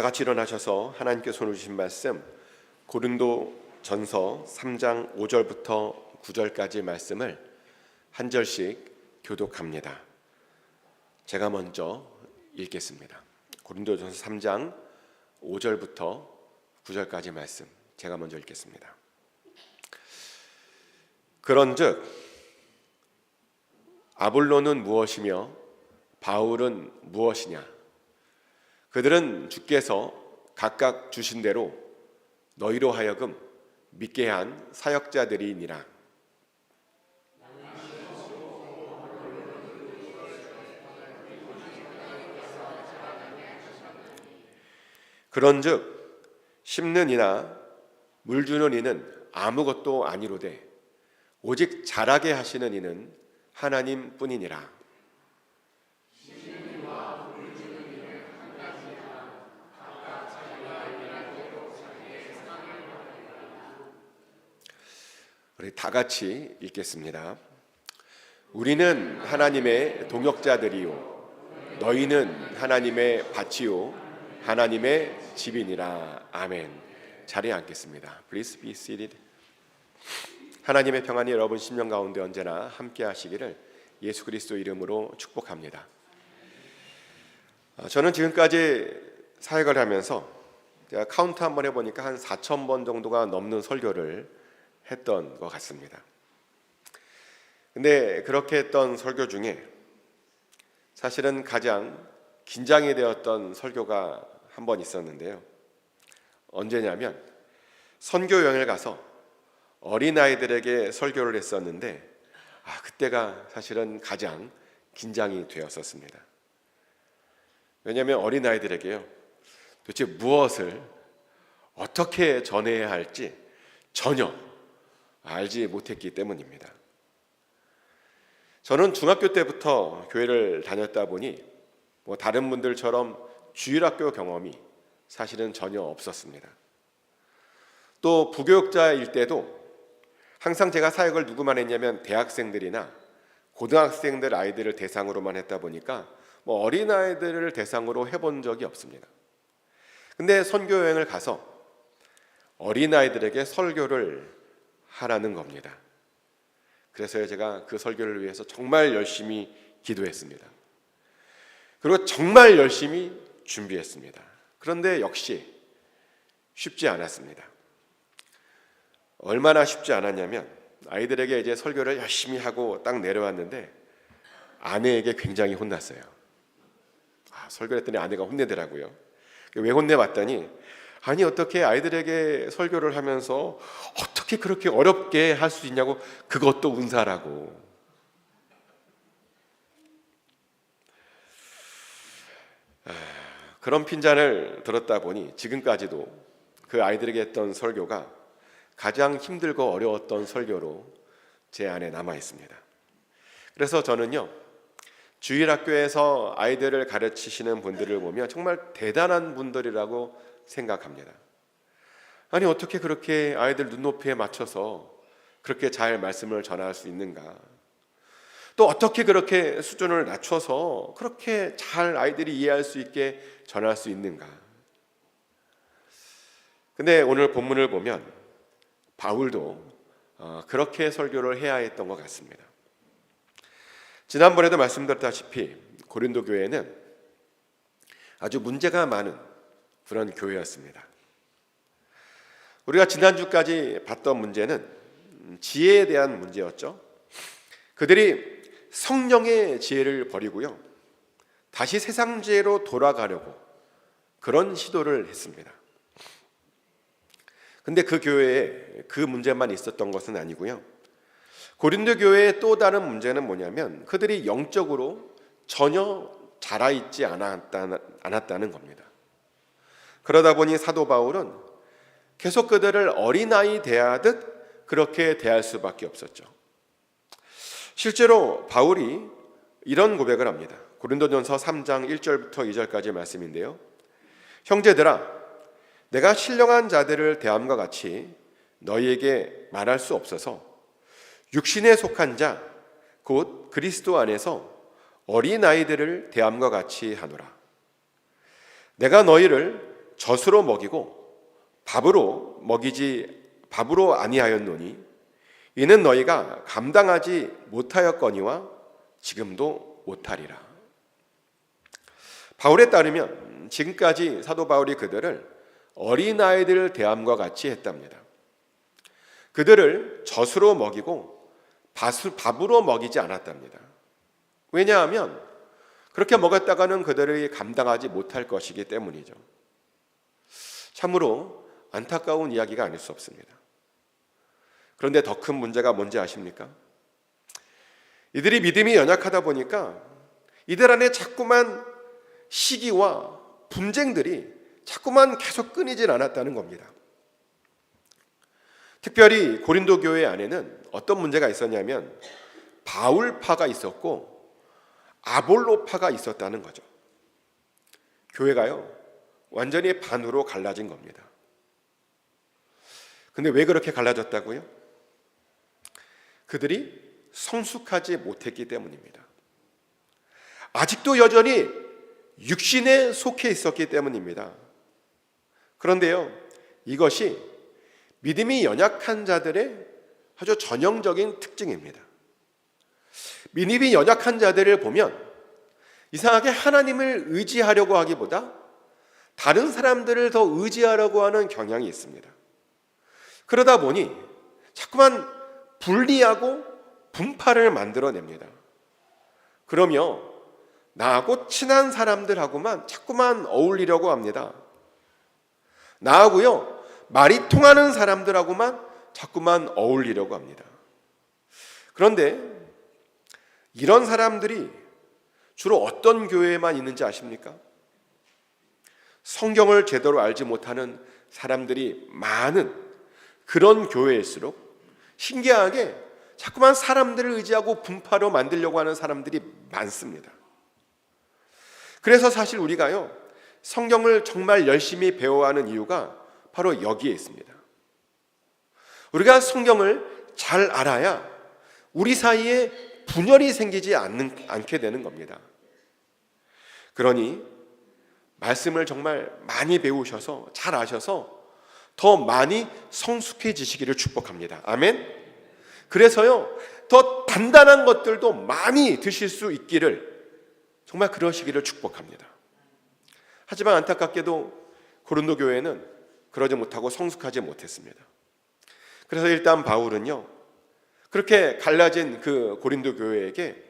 다 같이 일어나셔서 하나님께 손을 주신 말씀 고린도 전서 3장 5절부터 9절까지 말씀을 한 절씩 교독합니다. 제가 먼저 읽겠습니다. 고린도전서 3장 5절부터 9절까지 말씀 제가 먼저 읽겠습니다. 그런즉 아볼로는 무엇이며 바울은 무엇이냐? 그들은 주께서 각각 주신 대로 너희로 하여금 믿게 한 사역자들이니라. 그런즉 심는 이나 물 주는 이는 아무것도 아니로되 오직 자라게 하시는 이는 하나님뿐이니라. 우리 다 같이 읽겠습니다. 우리는 하나님의 동역자들이요 너희는 하나님의 밭이요 하나님의 집이니라. 아멘. 자리에 앉겠습니다. Please be seated. 하나님의 평안이 여러분 심령 가운데 언제나 함께 하시기를 예수 그리스도 이름으로 축복합니다. 어, 저는 지금까지 사역을 하면서 제가 카운트 한번 해보니까 한 4천 번 정도가 넘는 설교를 했던 것 같습니다. 근데 그렇게 했던 설교 중에 사실은 가장 긴장이 되었던 설교가 한 번 있었는데요. 언제냐면 선교 여행을 가서 어린 아이들에게 설교를 했었는데 아, 그때가 사실은 가장 긴장이 되었었습니다. 왜냐하면 어린 아이들에게요 도대체 무엇을 어떻게 전해야 할지 전혀 알지 못했기 때문입니다. 저는 중학교 때부터 교회를 다녔다 보니 뭐 다른 분들처럼 주일학교 경험이 사실은 전혀 없었습니다. 또 부교육자일 때도 항상 제가 사역을 누구만 했냐면 대학생들이나 고등학생들 아이들을 대상으로만 했다 보니까 뭐 어린 아이들을 대상으로 해본 적이 없습니다. 근데 선교 여행을 가서 어린 아이들에게 설교를 하라는 겁니다. 그래서 제가 그 설교를 위해서 정말 열심히 기도했습니다. 그리고 정말 열심히 준비했습니다. 그런데 역시 쉽지 않았습니다. 얼마나 쉽지 않았냐면 아이들에게 이제 설교를 열심히 하고 딱 내려왔는데 아내에게 굉장히 혼났어요. 아, 설교를 했더니 아내가 혼내더라고요. 왜 혼내봤더니 아니 어떻게 아이들에게 설교를 하면서 어떻게 그렇게 어렵게 할 수 있냐고 그것도 운사라고 아, 그런 핀잔을 들었다 보니 지금까지도 그 아이들에게 했던 설교가 가장 힘들고 어려웠던 설교로 제 안에 남아 있습니다. 그래서 저는요 주일 학교에서 아이들을 가르치시는 분들을 보면 정말 대단한 분들이라고 생각합니다. 아니 어떻게 그렇게 아이들 눈높이에 맞춰서 그렇게 잘 말씀을 전할 수 있는가? 또 어떻게 그렇게 수준을 낮춰서 그렇게 잘 아이들이 이해할 수 있게 전할 수 있는가? 근데 오늘 본문을 보면 바울도 어, 그렇게 설교를 해야 했던 것 같습니다. 지난번에도 말씀드렸다시피 고린도 교회는 아주 문제가 많은 그런 교회였습니다. 우리가 지난주까지 봤던 문제는 지혜에 대한 문제였죠. 그들이 성령의 지혜를 버리고요. 다시 세상 지혜로 돌아가려고 그런 시도를 했습니다. 근데 그 교회에 그 문제만 있었던 것은 아니고요. 고린도 교회의 또 다른 문제는 뭐냐면 그들이 영적으로 전혀 자라 있지 않았다는 겁니다. 그러다 보니 사도 바울은 계속 그들을 어린아이 대하듯 그렇게 대할 수밖에 없었죠. 실제로 바울이 이런 고백을 합니다. 고린도전서 3장 1절부터 2절까지 말씀인데요. 형제들아 내가 신령한 자들을 대함과 같이 너희에게 말할 수 없어서 육신에 속한 자 곧 그리스도 안에서 어린 아이들을 대함과 같이 하노라. 내가 너희를 젖으로 먹이고 밥으로 먹이지 밥으로 아니하였노니 이는 너희가 감당하지 못하였거니와 지금도 못하리라. 바울에 따르면 지금까지 사도 바울이 그들을 어린아이들 대함과 같이 했답니다. 그들을 젖으로 먹이고 밥으로 먹이지 않았답니다. 왜냐하면 그렇게 먹었다가는 그들이 감당하지 못할 것이기 때문이죠. 참으로 안타까운 이야기가 아닐 수 없습니다. 그런데 더 큰 문제가 뭔지 아십니까? 이들이 믿음이 연약하다 보니까 이들 안에 자꾸만 시기와 분쟁들이 자꾸만 계속 끊이질 않았다는 겁니다. 특별히 고린도 교회 안에는 어떤 문제가 있었냐면 바울파가 있었고 아볼로파가 있었다는 거죠. 교회가요 완전히 반으로 갈라진 겁니다. 근데 왜 그렇게 갈라졌다고요? 그들이 성숙하지 못했기 때문입니다. 아직도 여전히 육신에 속해 있었기 때문입니다. 그런데요, 이것이 믿음이 연약한 자들의 아주 전형적인 특징입니다. 믿음이 연약한 자들을 보면 이상하게 하나님을 의지하려고 하기보다 다른 사람들을 더 의지하려고 하는 경향이 있습니다. 그러다 보니 자꾸만 분리하고 분파를 만들어냅니다. 그러며 나하고 친한 사람들하고만 자꾸만 어울리려고 합니다. 나하고요, 말이 통하는 사람들하고만 자꾸만 어울리려고 합니다. 그런데 이런 사람들이 주로 어떤 교회에만 있는지 아십니까? 성경을 제대로 알지 못하는 사람들이 많은 그런 교회일수록 신기하게 자꾸만 사람들을 의지하고 분파로 만들려고 하는 사람들이 많습니다. 그래서 사실 우리가요, 성경을 정말 열심히 배워야 하는 이유가 바로 여기에 있습니다. 우리가 성경을 잘 알아야 우리 사이에 분열이 생기지 않는, 않게 되는 겁니다. 그러니 말씀을 정말 많이 배우셔서 잘 아셔서 더 많이 성숙해지시기를 축복합니다. 아멘. 그래서요, 더 단단한 것들도 많이 드실 수 있기를 정말 그러시기를 축복합니다. 하지만 안타깝게도 고린도 교회는 그러지 못하고 성숙하지 못했습니다. 그래서 일단 바울은요, 그렇게 갈라진 그 고린도 교회에게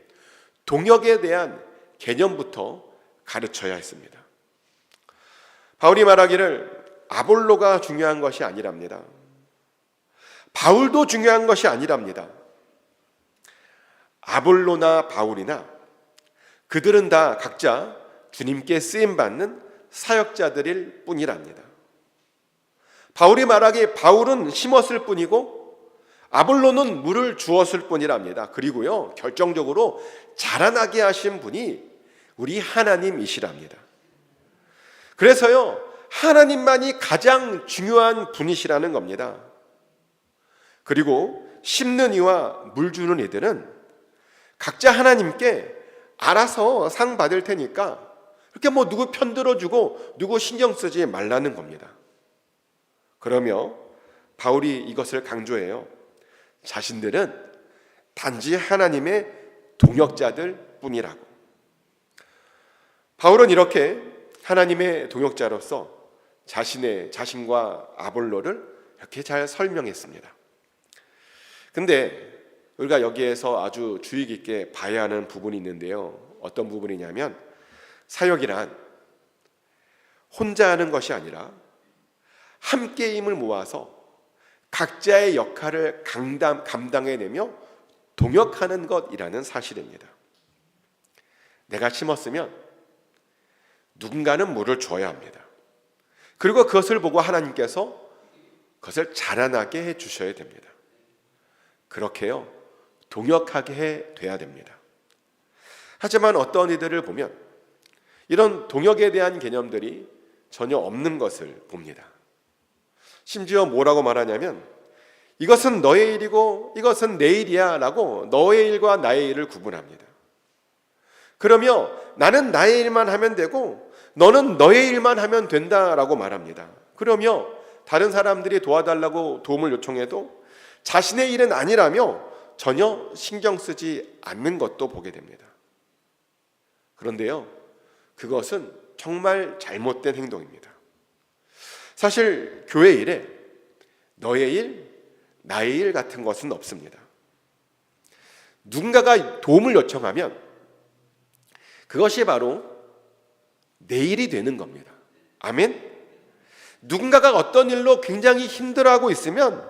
동역에 대한 개념부터 가르쳐야 했습니다. 바울이 말하기를 아볼로가 중요한 것이 아니랍니다. 바울도 중요한 것이 아니랍니다. 아볼로나 바울이나 그들은 다 각자 주님께 쓰임 받는 사역자들일 뿐이랍니다. 바울이 말하기 바울은 심었을 뿐이고 아볼로는 물을 주었을 뿐이랍니다. 그리고요, 결정적으로 자라나게 하신 분이 우리 하나님이시랍니다. 그래서요, 하나님만이 가장 중요한 분이시라는 겁니다. 그리고 심는 이와 물 주는 이들은 각자 하나님께 알아서 상 받을 테니까 그렇게 뭐 누구 편 들어 주고 누구 신경 쓰지 말라는 겁니다. 그러며 바울이 이것을 강조해요. 자신들은 단지 하나님의 동역자들 뿐이라고. 바울은 이렇게 하나님의 동역자로서 자신의 자신과 아볼로를 이렇게 잘 설명했습니다. 근데 우리가 여기에서 아주 주의 깊게 봐야 하는 부분이 있는데요. 어떤 부분이냐면 사역이란 혼자 하는 것이 아니라 함께 힘을 모아서 각자의 역할을 감당, 감당해내며 동역하는 것이라는 사실입니다. 내가 심었으면 누군가는 물을 줘야 합니다. 그리고 그것을 보고 하나님께서 그것을 자라나게 해 주셔야 됩니다. 그렇게요, 동역하게 해 돼야 됩니다. 하지만 어떤 이들을 보면 이런 동역에 대한 개념들이 전혀 없는 것을 봅니다. 심지어 뭐라고 말하냐면 이것은 너의 일이고 이것은 내 일이야 라고 너의 일과 나의 일을 구분합니다. 그러며 나는 나의 일만 하면 되고 너는 너의 일만 하면 된다라고 말합니다. 그러며 다른 사람들이 도와달라고 도움을 요청해도 자신의 일은 아니라며 전혀 신경 쓰지 않는 것도 보게 됩니다. 그런데요, 그것은 정말 잘못된 행동입니다. 사실 교회 일에 너의 일, 나의 일 같은 것은 없습니다. 누군가가 도움을 요청하면 그것이 바로 내 일이 되는 겁니다. 아멘? 누군가가 어떤 일로 굉장히 힘들어하고 있으면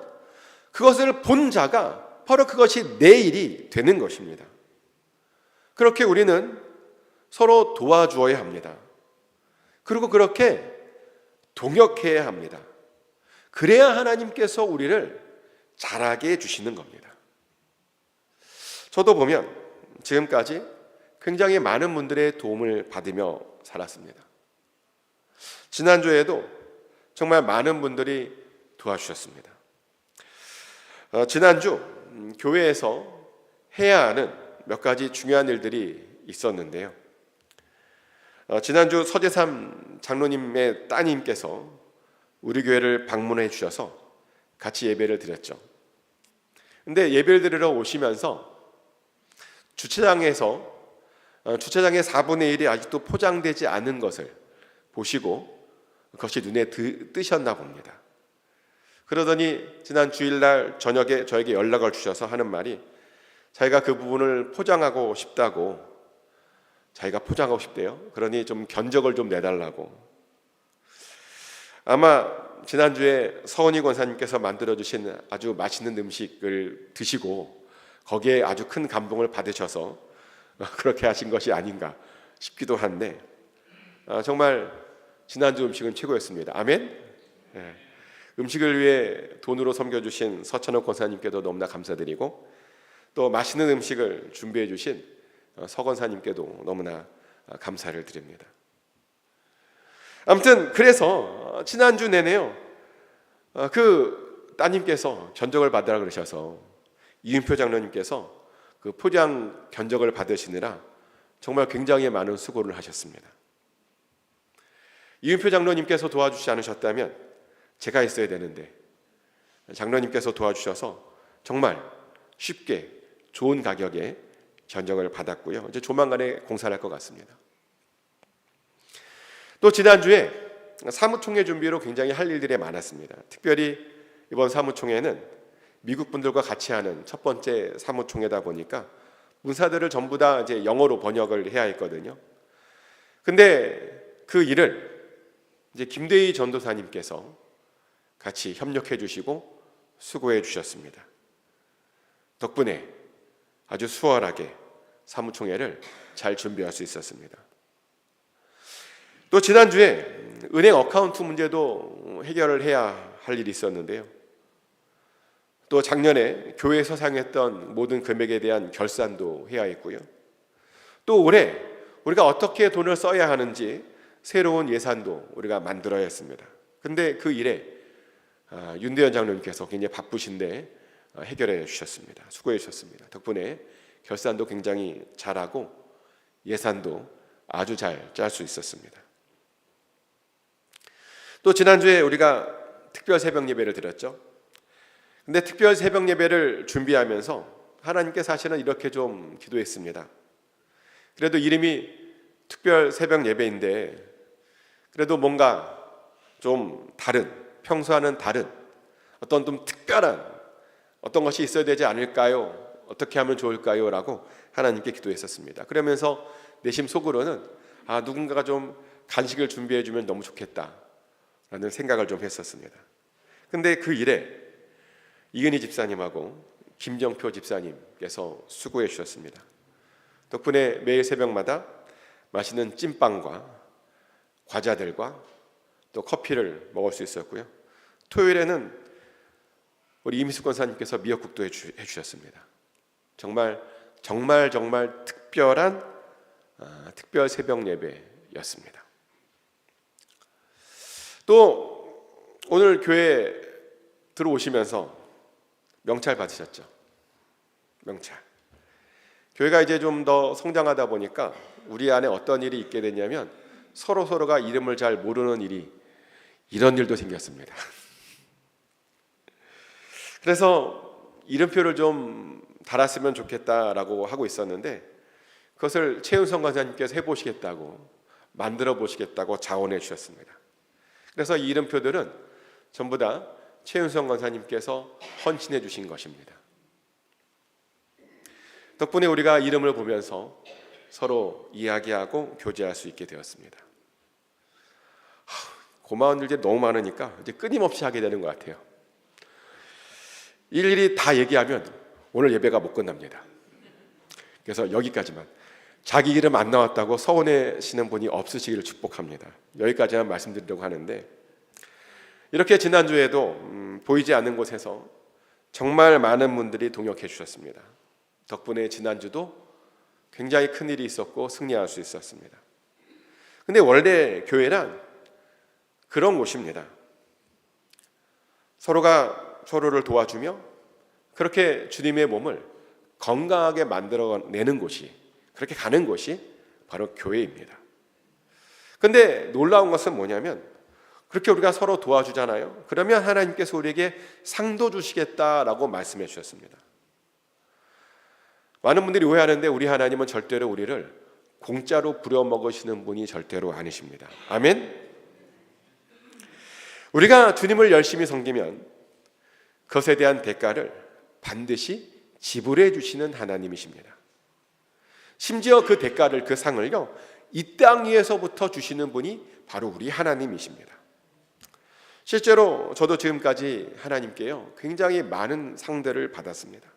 그것을 본 자가 바로 그것이 내 일이 되는 것입니다. 그렇게 우리는 서로 도와주어야 합니다. 그리고 그렇게 동역해야 합니다. 그래야 하나님께서 우리를 잘하게 해주시는 겁니다. 저도 보면 지금까지 굉장히 많은 분들의 도움을 받으며 살았습니다. 지난주에도 정말 많은 분들이 도와주셨습니다. 어, 지난주 음, 교회에서 해야 하는 몇 가지 중요한 일들이 있었는데요. 어, 지난주 서재삼 장로님의 따님께서 우리 교회를 방문해 주셔서 같이 예배를 드렸죠. 근데 예배를 드리러 오시면서 주차장에서 어, 주차장의 4분의 1이 아직도 포장되지 않은 것을 보시고 그것이 눈에 드, 뜨셨나 봅니다. 그러더니 지난 주일날 저녁에 저에게 연락을 주셔서 하는 말이 자기가 그 부분을 포장하고 싶다고 자기가 포장하고 싶대요. 그러니 좀 견적을 좀 내달라고. 아마 지난주에 서은희 권사님께서 만들어 주신 아주 맛있는 음식을 드시고 거기에 아주 큰 감동을 받으셔서 그렇게 하신 것이 아닌가 싶기도 한데 아, 정말 지난주 음식은 최고였습니다. 아멘. 예. 음식을 위해 돈으로 섬겨주신 서천옥 권사님께도 너무나 감사드리고 또 맛있는 음식을 준비해 주신 어, 서 권사님께도 너무나 아, 감사를 드립니다. 아무튼 그래서 지난주 내내요 어, 그 따님께서 견적을 받으라 그러셔서 이윤표 장로님께서 그 포장 견적을 받으시느라 정말 굉장히 많은 수고를 하셨습니다. 이은표 장로님께서 도와주지 않으셨다면 제가 있어야 되는데 장로님께서 도와주셔서 정말 쉽게 좋은 가격에 견적을 받았고요. 이제 조만간에 공사를 할 것 같습니다. 또 지난주에 사무총회 준비로 굉장히 할 일들이 많았습니다. 특별히 이번 사무총회는 미국 분들과 같이 하는 첫 번째 사무총회다 보니까 문사들을 전부 다 이제 영어로 번역을 해야 했거든요. 근데 그 일을 이제 김대희 전도사님께서 같이 협력해 주시고 수고해 주셨습니다. 덕분에 아주 수월하게 사무총회를 잘 준비할 수 있었습니다. 또 지난주에 은행 어카운트 문제도 해결을 해야 할 일이 있었는데요. 또 작년에 교회에서 사용했던 모든 금액에 대한 결산도 해야 했고요. 또 올해 우리가 어떻게 돈을 써야 하는지 새로운 예산도 우리가 만들어야 했습니다. 근데 그 일에 아, 윤대현 장로님께서 굉장히 바쁘신데 아, 해결해 주셨습니다. 수고해 주셨습니다. 덕분에 결산도 굉장히 잘하고 예산도 아주 잘 짤 수 있었습니다. 또 지난주에 우리가 특별 새벽 예배를 드렸죠. 근데 특별 새벽 예배를 준비하면서 하나님께 사실은 이렇게 좀 기도했습니다. 그래도 이름이 특별 새벽 예배인데 그래도 뭔가 좀 다른 평소와는 다른 어떤 좀 특별한 어떤 것이 있어야 되지 않을까요? 어떻게 하면 좋을까요? 라고 하나님께 기도했었습니다. 그러면서 내심 속으로는 아 누군가가 좀 간식을 준비해 주면 너무 좋겠다 라는 생각을 좀 했었습니다. 근데 그 일에 이은희 집사님하고 김정표 집사님께서 수고해 주셨습니다. 덕분에 매일 새벽마다 맛있는 찐빵과 과자들과 또 커피를 먹을 수 있었고요. 토요일에는 우리 이미숙 권사님께서 미역국도 해주, 셨습니다 정말 정말 정말 특별한 아, 특별 새벽 예배였습니다. 또 오늘 교회 들어오시면서 명찰 받으셨죠? 명찰. 교회가 이제 좀 더 성장하다 보니까 우리 안에 어떤 일이 있게 됐냐면 서로 서로가 이름을 잘 모르는 일이 이런 일도 생겼습니다. 그래서 이름표를 좀 달았으면 좋겠다라고 하고 있었는데 그것을 최은성 관사님께서 해보시겠다고 만들어 보시겠다고 자원해 주셨습니다. 그래서 이 이름표들은 전부 다 최은성 관사님께서 헌신해 주신 것입니다. 덕분에 우리가 이름을 보면서 서로 이야기하고 교제할 수 있게 되었습니다. 하, 고마운 일들이 너무 많으니까 이제 끊임없이 하게 되는 것 같아요. 일일이 다 얘기하면 오늘 예배가 못 끝납니다. 그래서 여기까지만 자기 이름 안 나왔다고 서운해시는 분이 없으시기를 축복합니다. 여기까지만 말씀드리려고 하는데 이렇게 지난주에도 음, 보이지 않는 곳에서 정말 많은 분들이 동역해 주셨습니다. 덕분에 지난주도 굉장히 큰 일이 있었고 승리할 수 있었습니다. 근데 원래 교회란 그런 곳입니다. 서로가 서로를 도와주며 그렇게 주님의 몸을 건강하게 만들어내는 곳이 그렇게 가는 곳이 바로 교회입니다. 근데 놀라운 것은 뭐냐면 그렇게 우리가 서로 도와주잖아요. 그러면 하나님께서 우리에게 상도 주시겠다라고 말씀해 주셨습니다. 많은 분들이 오해하는데 우리 하나님은 절대로 우리를 공짜로 부려먹으시는 분이 절대로 아니십니다. 아멘. 우리가 주님을 열심히 섬기면 그것에 대한 대가를 반드시 지불해 주시는 하나님이십니다. 심지어 그 대가를 그 상을요 이 땅 위에서부터 주시는 분이 바로 우리 하나님이십니다. 실제로 저도 지금까지 하나님께요 굉장히 많은 상들을 받았습니다.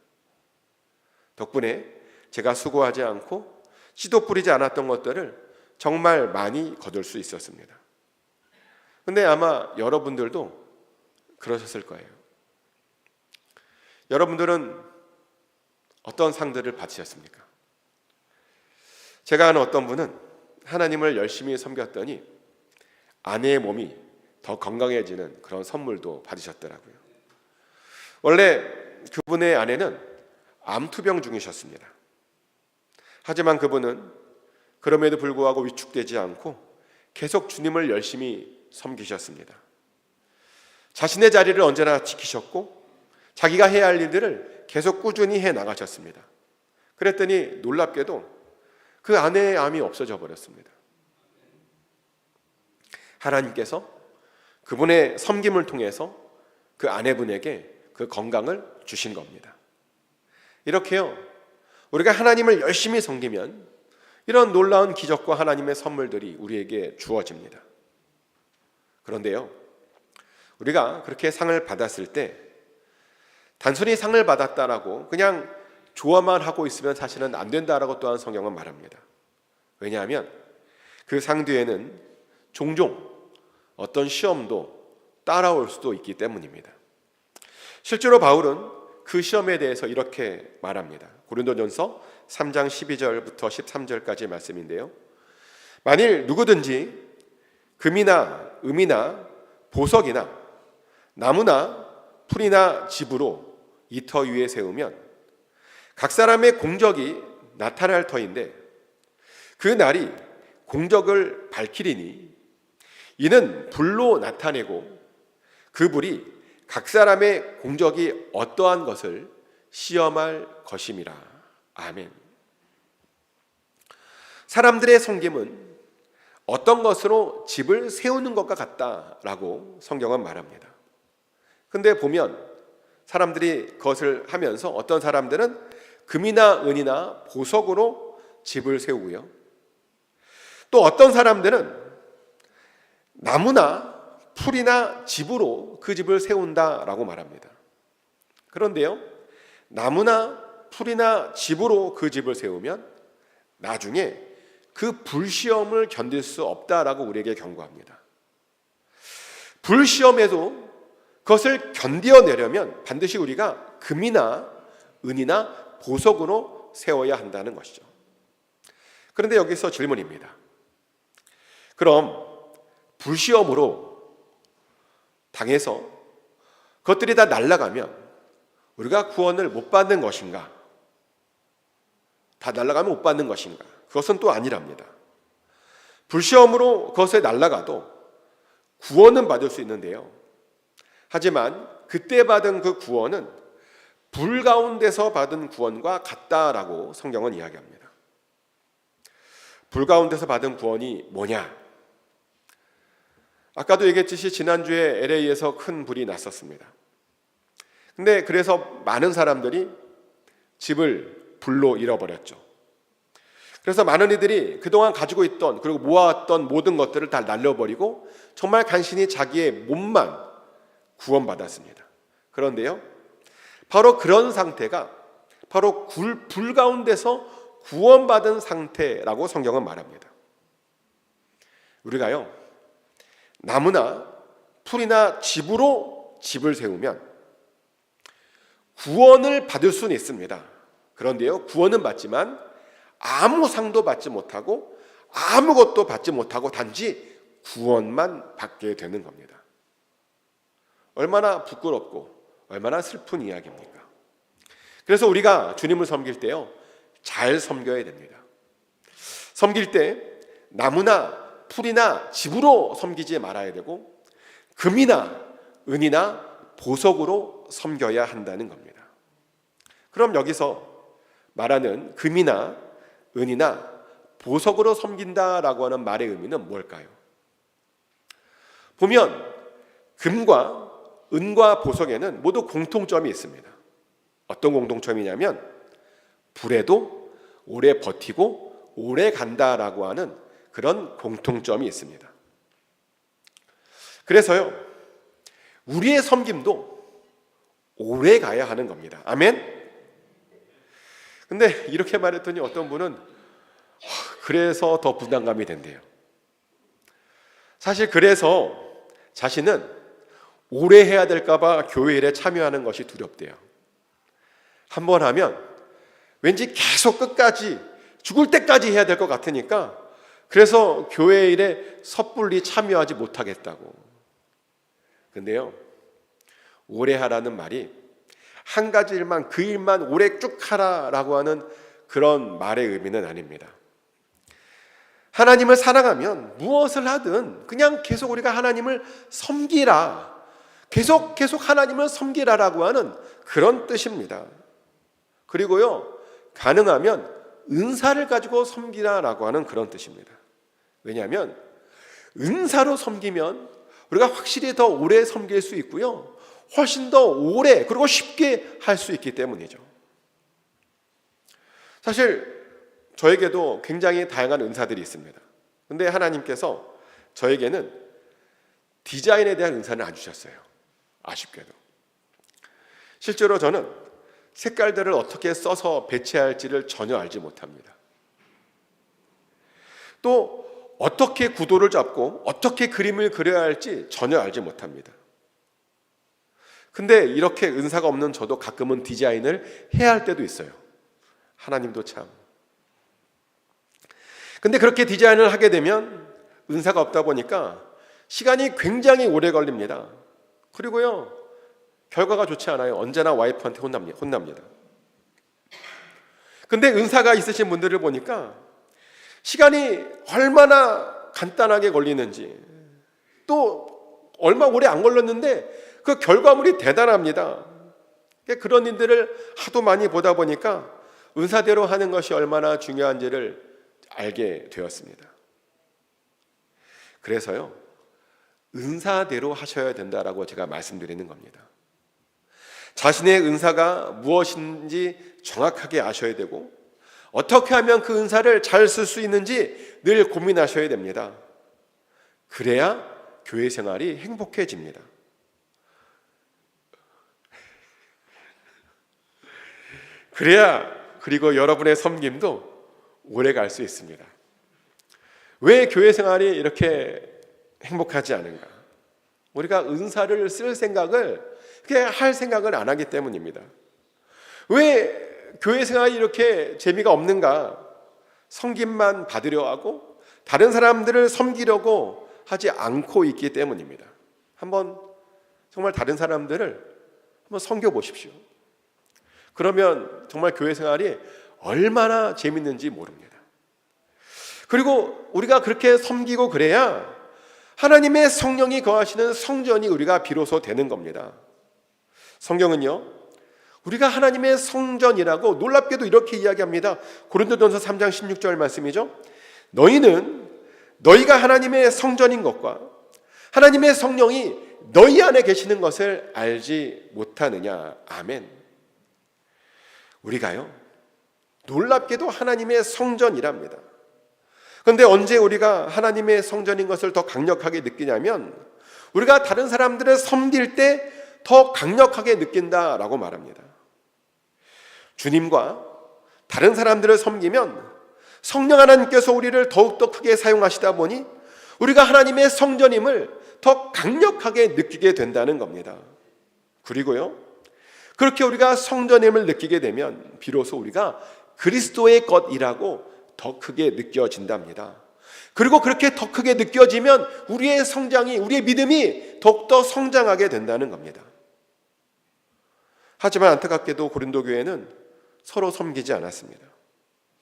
덕분에 제가 수고하지 않고 씨도 뿌리지 않았던 것들을 정말 많이 거둘 수 있었습니다. 근데 아마 여러분들도 그러셨을 거예요. 여러분들은 어떤 상들을 받으셨습니까? 제가 아는 어떤 분은 하나님을 열심히 섬겼더니 아내의 몸이 더 건강해지는 그런 선물도 받으셨더라고요. 원래 그분의 아내는 암투병 중이셨습니다. 하지만 그분은 그럼에도 불구하고 위축되지 않고 계속 주님을 열심히 섬기셨습니다. 자신의 자리를 언제나 지키셨고 자기가 해야 할 일들을 계속 꾸준히 해 나가셨습니다. 그랬더니 놀랍게도 그 아내의 암이 없어져 버렸습니다. 하나님께서 그분의 섬김을 통해서 그 아내분에게 그 건강을 주신 겁니다. 이렇게요. 우리가 하나님을 열심히 섬기면 이런 놀라운 기적과 하나님의 선물들이 우리에게 주어집니다. 그런데요. 우리가 그렇게 상을 받았을 때 단순히 상을 받았다라고 그냥 좋아만 하고 있으면 사실은 안 된다라고 또한 성경은 말합니다. 왜냐하면 그 상 뒤에는 종종 어떤 시험도 따라올 수도 있기 때문입니다. 실제로 바울은 그 시험에 대해서 이렇게 말합니다. 고린도전서 3장 12절부터 13절까지 말씀인데요. 만일 누구든지 금이나 음이나 보석이나 나무나 풀이나 집으로 이 터 위에 세우면 각 사람의 공적이 나타날 터인데 그 날이 공적을 밝히리니 이는 불로 나타내고 그 불이 각 사람의 공적이 어떠한 것을 시험할 것임이라. 아멘. 사람들의 섬김은 어떤 것으로 집을 세우는 것과 같다라고 성경은 말합니다. 근데 보면 사람들이 그것을 하면서 어떤 사람들은 금이나 은이나 보석으로 집을 세우고요. 또 어떤 사람들은 나무나 풀이나 집으로 그 집을 세운다라고 말합니다. 그런데요, 나무나 풀이나 집으로 그 집을 세우면 나중에 그 불시험을 견딜 수 없다라고 우리에게 경고합니다. 불시험에도 그것을 견뎌내려면 반드시 우리가 금이나 은이나 보석으로 세워야 한다는 것이죠. 그런데 여기서 질문입니다. 그럼 불시험으로 당해서 그것들이 다 날아가면 우리가 구원을 못 받는 것인가? 다 날아가면 못 받는 것인가? 그것은 또 아니랍니다. 불시험으로 그것에 날아가도 구원은 받을 수 있는데요. 하지만 그때 받은 그 구원은 불 가운데서 받은 구원과 같다라고 성경은 이야기합니다. 불 가운데서 받은 구원이 뭐냐? 아까도 얘기했듯이 지난주에 LA에서 큰 불이 났었습니다. 근데 그래서 많은 사람들이 집을 불로 잃어버렸죠. 그래서 많은 이들이 그동안 가지고 있던 그리고 모아왔던 모든 것들을 다 날려버리고 정말 간신히 자기의 몸만 구원받았습니다. 그런데요, 바로 그런 상태가 바로 굴, 불 가운데서 구원받은 상태라고 성경은 말합니다. 우리가요, 나무나 풀이나 집으로 집을 세우면 구원을 받을 수는 있습니다. 그런데요, 구원은 받지만 아무 상도 받지 못하고 아무것도 받지 못하고 단지 구원만 받게 되는 겁니다. 얼마나 부끄럽고 얼마나 슬픈 이야기입니까? 그래서 우리가 주님을 섬길 때요, 잘 섬겨야 됩니다. 섬길 때 나무나 풀이나 집으로 섬기지 말아야 되고 금이나 은이나 보석으로 섬겨야 한다는 겁니다. 그럼 여기서 말하는 금이나 은이나 보석으로 섬긴다라고 하는 말의 의미는 뭘까요? 보면 금과 은과 보석에는 모두 공통점이 있습니다. 어떤 공통점이냐면 불에도 오래 버티고 오래 간다라고 하는 그런 공통점이 있습니다. 그래서요, 우리의 섬김도 오래 가야 하는 겁니다. 아멘? 근데 이렇게 말했더니 어떤 분은 그래서 더 부담감이 된대요. 사실 그래서 자신은 오래 해야 될까봐 교회 일에 참여하는 것이 두렵대요. 한 번 하면 왠지 계속 끝까지 죽을 때까지 해야 될 것 같으니까 그래서 교회 일에 섣불리 참여하지 못하겠다고. 근데요, 오래 하라는 말이 한 가지 일만 그 일만 오래 쭉 하라라고 하는 그런 말의 의미는 아닙니다. 하나님을 사랑하면 무엇을 하든 그냥 계속 우리가 하나님을 섬기라. 계속 계속 하나님을 섬기라라고 하는 그런 뜻입니다. 그리고요, 가능하면 은사를 가지고 섬기라라고 하는 그런 뜻입니다. 왜냐하면 은사로 섬기면 우리가 확실히 더 오래 섬길 수 있고요. 훨씬 더 오래 그리고 쉽게 할 수 있기 때문이죠. 사실 저에게도 굉장히 다양한 은사들이 있습니다. 근데 하나님께서 저에게는 디자인에 대한 은사는 안 주셨어요. 아쉽게도. 실제로 저는 색깔들을 어떻게 써서 배치할지를 전혀 알지 못합니다. 또 어떻게 구도를 잡고 어떻게 그림을 그려야 할지 전혀 알지 못합니다. 근데 이렇게 은사가 없는 저도 가끔은 디자인을 해야 할 때도 있어요. 하나님도 참. 근데 그렇게 디자인을 하게 되면 은사가 없다 보니까 시간이 굉장히 오래 걸립니다. 그리고요, 결과가 좋지 않아요. 언제나 와이프한테 혼납니다. 근데 은사가 있으신 분들을 보니까 시간이 얼마나 간단하게 걸리는지 또 얼마 오래 안 걸렸는데 그 결과물이 대단합니다. 그런 일들을 하도 많이 보다 보니까 은사대로 하는 것이 얼마나 중요한지를 알게 되었습니다. 그래서요, 은사대로 하셔야 된다라고 제가 말씀드리는 겁니다. 자신의 은사가 무엇인지 정확하게 아셔야 되고, 어떻게 하면 그 은사를 잘 쓸 수 있는지 늘 고민하셔야 됩니다. 그래야 교회 생활이 행복해집니다. 그래야 그리고 여러분의 섬김도 오래 갈 수 있습니다. 왜 교회 생활이 이렇게 행복하지 않은가? 우리가 은사를 쓸 생각을 그렇게 할 생각을 안 하기 때문입니다. 왜 교회 생활이 이렇게 재미가 없는가? 섬김만 받으려 하고 다른 사람들을 섬기려고 하지 않고 있기 때문입니다. 한번 정말 다른 사람들을 한번 섬겨 보십시오. 그러면 정말 교회 생활이 얼마나 재밌는지 모릅니다. 그리고 우리가 그렇게 섬기고 그래야 하나님의 성령이 거하시는 성전이 우리가 비로소 되는 겁니다. 성경은요. 우리가 하나님의 성전이라고 놀랍게도 이렇게 이야기합니다. 고린도전서 3장 16절 말씀이죠. 너희는 너희가 하나님의 성전인 것과 하나님의 성령이 너희 안에 계시는 것을 알지 못하느냐. 아멘. 우리가요. 놀랍게도 하나님의 성전이랍니다. 그런데 언제 우리가 하나님의 성전인 것을 더 강력하게 느끼냐면 우리가 다른 사람들을 섬길 때 더 강력하게 느낀다라고 말합니다. 주님과 다른 사람들을 섬기면 성령 하나님께서 우리를 더욱더 크게 사용하시다 보니 우리가 하나님의 성전임을 더 강력하게 느끼게 된다는 겁니다. 그리고요. 그렇게 우리가 성전임을 느끼게 되면 비로소 우리가 그리스도의 것이라고 더 크게 느껴진답니다. 그리고 그렇게 더 크게 느껴지면 우리의 성장이, 우리의 믿음이 더욱더 성장하게 된다는 겁니다. 하지만 안타깝게도 고린도 교회는 서로 섬기지 않았습니다.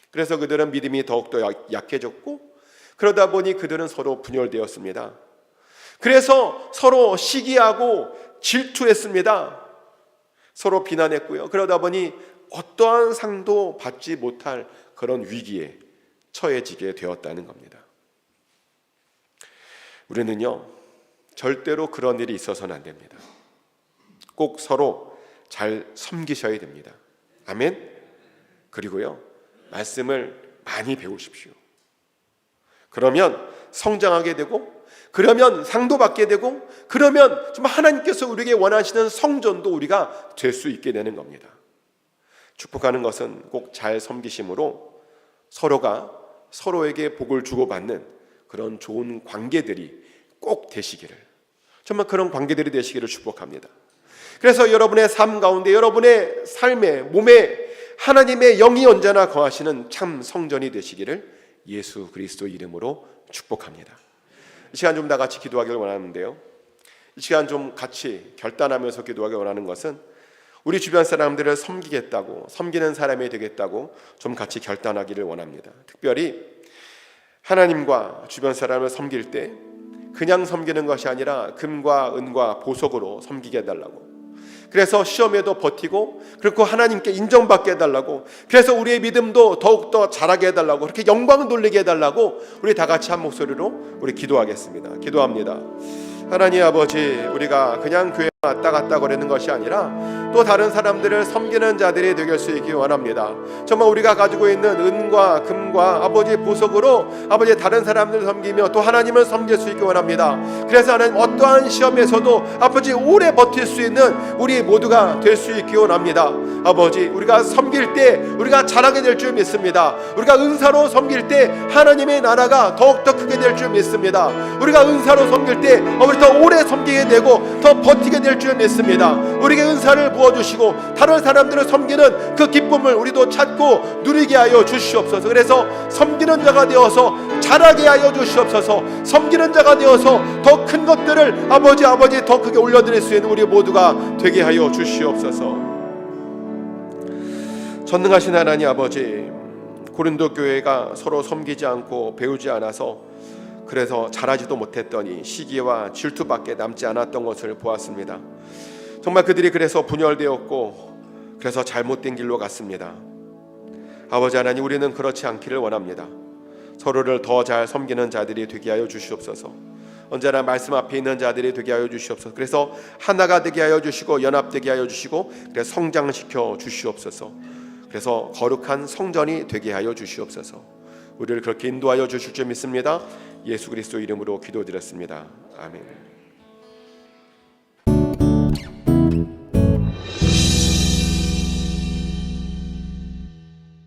그래서 그들은 믿음이 더욱더 약해졌고 그러다 보니 그들은 서로 분열되었습니다. 그래서 서로 시기하고 질투했습니다. 서로 비난했고요. 그러다 보니 어떠한 상도 받지 못할 그런 위기에 처해지게 되었다는 겁니다. 우리는요, 절대로 그런 일이 있어서는 안 됩니다. 꼭 서로 잘 섬기셔야 됩니다. 아멘. 그리고요, 말씀을 많이 배우십시오. 그러면 성장하게 되고, 그러면 상도 받게 되고, 그러면 좀 하나님께서 우리에게 원하시는 성전도 우리가 될 수 있게 되는 겁니다. 축복하는 것은 꼭 잘 섬기심으로 서로가 서로에게 복을 주고받는 그런 좋은 관계들이 꼭 되시기를 정말 그런 관계들이 되시기를 축복합니다. 그래서 여러분의 삶 가운데 여러분의 삶에 몸에 하나님의 영이 언제나 거하시는 참 성전이 되시기를 예수 그리스도 이름으로 축복합니다. 이 시간 좀 다 같이 기도하기를 원하는데요. 이 시간 좀 같이 결단하면서 기도하기 원하는 것은 우리 주변 사람들을 섬기겠다고 섬기는 사람이 되겠다고 좀 같이 결단하기를 원합니다. 특별히 하나님과 주변 사람을 섬길 때 그냥 섬기는 것이 아니라 금과 은과 보석으로 섬기게 해달라고 그래서 시험에도 버티고 그리고 하나님께 인정받게 해달라고 그래서 우리의 믿음도 더욱더 자라게 해달라고 그렇게 영광 돌리게 해달라고 우리 다 같이 한 목소리로 우리 기도하겠습니다. 기도합니다. 하나님 아버지 우리가 그냥 교회 왔다 갔다 거리는 것이 아니라 또 다른 사람들을 섬기는 자들이 되길 수 있기 원합니다. 정말 우리가 가지고 있는 은과 금과 아버지 보석으로 아버지 다른 사람들을 섬기며 또 하나님을 섬길 수 있기 원합니다. 그래서 하나님 어떠한 시험에서도 아버지 오래 버틸 수 있는 우리 모두가 될 수 있기 원합니다. 아버지 우리가 섬길 때 우리가 잘하게 될 줄 믿습니다. 우리가 은사로 섬길 때 하나님의 나라가 더욱더 크게 될 줄 믿습니다. 우리가 은사로 섬길 때 아버지 더 오래 섬기게 되고 더 버티게 될줄 믿습니다. 우리에게 은사를 부어주시고 다른 사람들을 섬기는 그 기쁨을 우리도 찾고 누리게 하여 주시옵소서. 그래서 섬기는 자가 되어서 잘하게 하여 주시옵소서. 섬기는 자가 되어서 더 큰 것들을 아버지 아버지 더 크게 올려드릴 수 있는 우리 모두가 되게 하여 주시옵소서. 전능하신 하나님 아버지 고린도 교회가 서로 섬기지 않고 배우지 않아서 그래서 잘하지도 못했더니 시기와 질투밖에 남지 않았던 것을 보았습니다. 정말 그들이 그래서 분열되었고 그래서 잘못된 길로 갔습니다. 아버지 하나님 우리는 그렇지 않기를 원합니다. 서로를 더 잘 섬기는 자들이 되게 하여 주시옵소서. 언제나 말씀 앞에 있는 자들이 되게 하여 주시옵소서. 그래서 하나가 되게 하여 주시고 연합되게 하여 주시고 그래서 성장시켜 주시옵소서. 그래서 거룩한 성전이 되게 하여 주시옵소서. 우리를 그렇게 인도하여 주실 줄 믿습니다. 예수 그리스도 이름으로 기도드렸습니다. 아멘.